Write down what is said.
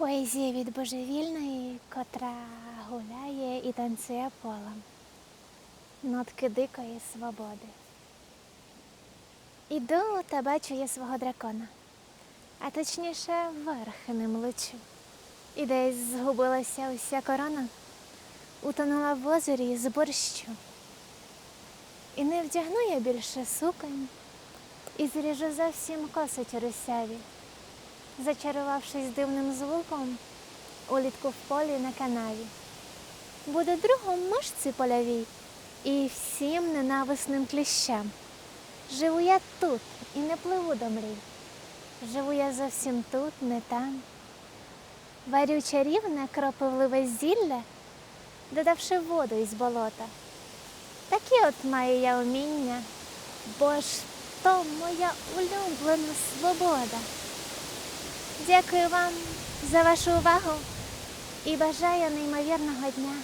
Поезія від божевільної, котра гуляє і танцює полем. Нотки дикої свободи. Іду та бачу я свого дракона, а точніше верх ним лечу. І десь згубилася уся корона, утонула в озері з борщу. І не вдягну я більше суконь, і зріжу зовсім косить русяві зачарувавшись дивним звуком, улітку в полі на канаві. Буду другом мишці польовій і всім ненависним кліщам. Живу я тут і не пливу до мрій. Живу я зовсім тут, не там. Варю чарівне кропивливе зілля, додавши воду із болота. Такі от маю я уміння, бо ж то моя улюблена свобода. Дякую вам за вашу увагу і бажаю неймовірного дня.